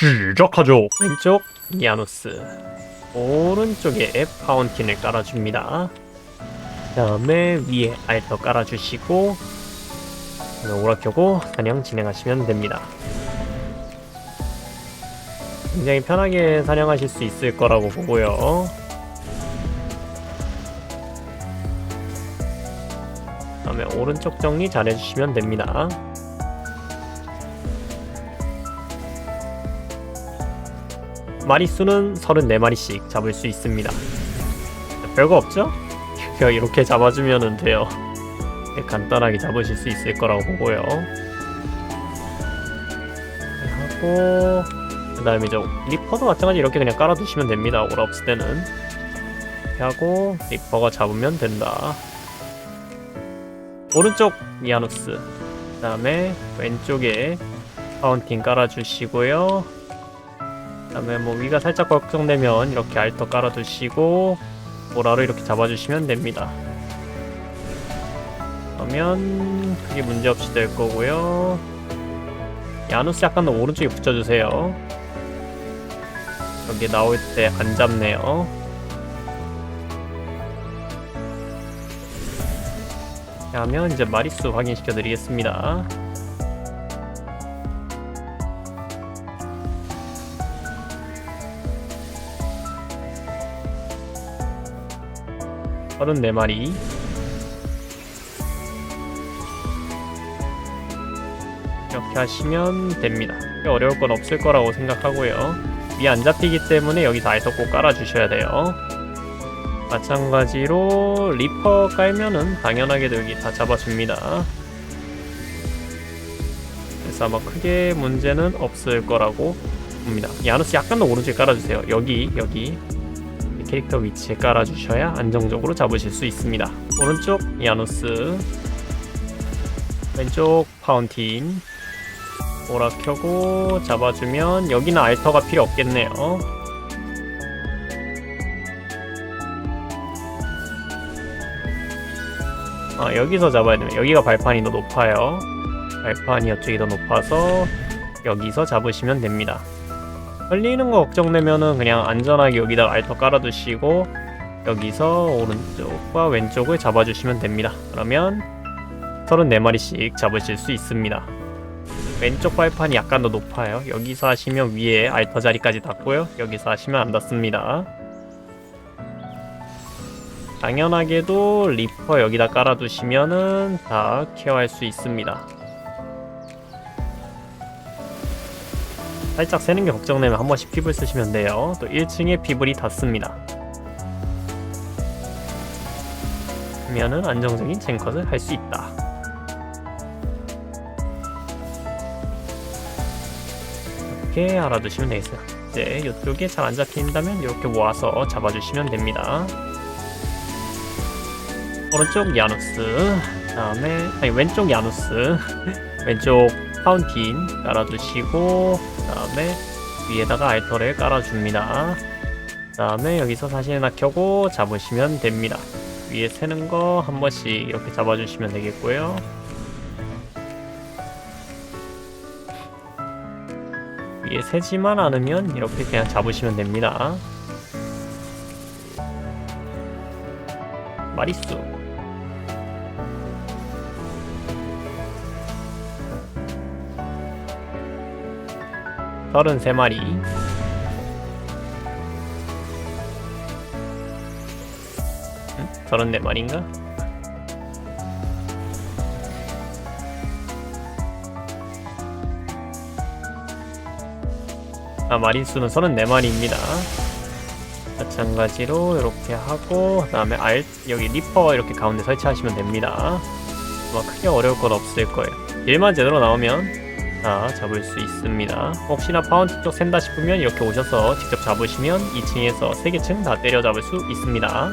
시작하죠. 왼쪽 야누스, 오른쪽에 파운틴을 깔아줍니다. 다음에 위에 알터 깔아주시고 오락켜고 사냥 진행하시면 됩니다. 굉장히 편하게 사냥하실 수 있을 거라고 보고요. 다음에 오른쪽 정리 잘 해주시면 됩니다. 마리수는 34마리씩 잡을 수 있습니다. 별거 없죠? 그냥 이렇게 잡아주면 돼요. 네, 간단하게 잡으실 수 있을 거라고 보고요. 하고 그 다음에 저 리퍼도 마찬가지 이렇게 그냥 깔아두시면 됩니다. 오라 없을 때는 이렇게 하고 리퍼가 잡으면 된다. 오른쪽 미아누스 그 다음에 왼쪽에 파운틴 깔아주시고요. 그다음에 뭐 위가 살짝 걱정되면 이렇게 알터 깔아두시고 보라로 이렇게 잡아주시면 됩니다. 그러면 크게 문제 없이 될 거고요. 야누스 약간 더 오른쪽에 붙여주세요. 여기 나올 때 안 잡네요. 하면 이제 마리수 확인시켜 드리겠습니다. 서른네 마리 이렇게 하시면 됩니다. 어려울 건 없을 거라고 생각하고요. 위 안 잡히기 때문에 여기서 알석 꼭 깔아주셔야 돼요. 마찬가지로 리퍼 깔면은 당연하게도 여기 다 잡아줍니다. 그래서 아마 크게 문제는 없을 거라고 봅니다. 야누스 약간 더 오른쪽에 깔아주세요. 여기 여기 캐릭터 위치에 깔아주셔야 안정적으로 잡으실 수 있습니다. 오른쪽 야누스 왼쪽 파운틴 오라 켜고 잡아주면 여기는 알터가 필요 없겠네요. 아 여기서 잡아야 되면 여기가 발판이 더 높아요. 발판이 이쪽이 더 높아서 여기서 잡으시면 됩니다. 걸리는 거 걱정되면은 그냥 안전하게 여기다 알터 깔아두시고 여기서 오른쪽과 왼쪽을 잡아주시면 됩니다. 그러면 34마리씩 잡으실 수 있습니다. 왼쪽 발판이 약간 더 높아요. 여기서 하시면 위에 알터 자리까지 닿고요. 여기서 하시면 안 닿습니다. 당연하게도 리퍼 여기다 깔아두시면은 다 케어할 수 있습니다. 살짝 새는 게 걱정되면 한 번씩 핍을 쓰시면 돼요. 또 1층에 핍을이 닿습니다. 그러면은 안정적인 쟁컷을 할 수 있다. 이렇게 알아두시면 되겠어요. 이제 이쪽에 잘 안 잡힌다면 이렇게 모아서 잡아주시면 됩니다. 오른쪽 야누스, 다음에 아니 왼쪽 야누스, 왼쪽 파운틴 깔아주시고 그 다음에 위에다가 알터를 깔아줍니다. 그 다음에 여기서 사실 하나 켜고 잡으시면 됩니다. 위에 새는 거 한 번씩 이렇게 잡아주시면 되겠고요. 위에 새지만 않으면 이렇게 그냥 잡으시면 됩니다. 마리수 서른세 마리. 서른네 마리인가? 아 마리수는 서른네 마리입니다. 마찬가지로 이렇게 하고 그 다음에 알 여기 리퍼 이렇게 가운데 설치하시면 됩니다. 아마 크게 어려울 건 없을 거예요. 일만 제대로 나오면 다 잡을 수 있습니다. 혹시나 파운틴 쪽 샌다 싶으면 이렇게 오셔서 직접 잡으시면 2층에서 3개 층 다 때려 잡을 수 있습니다.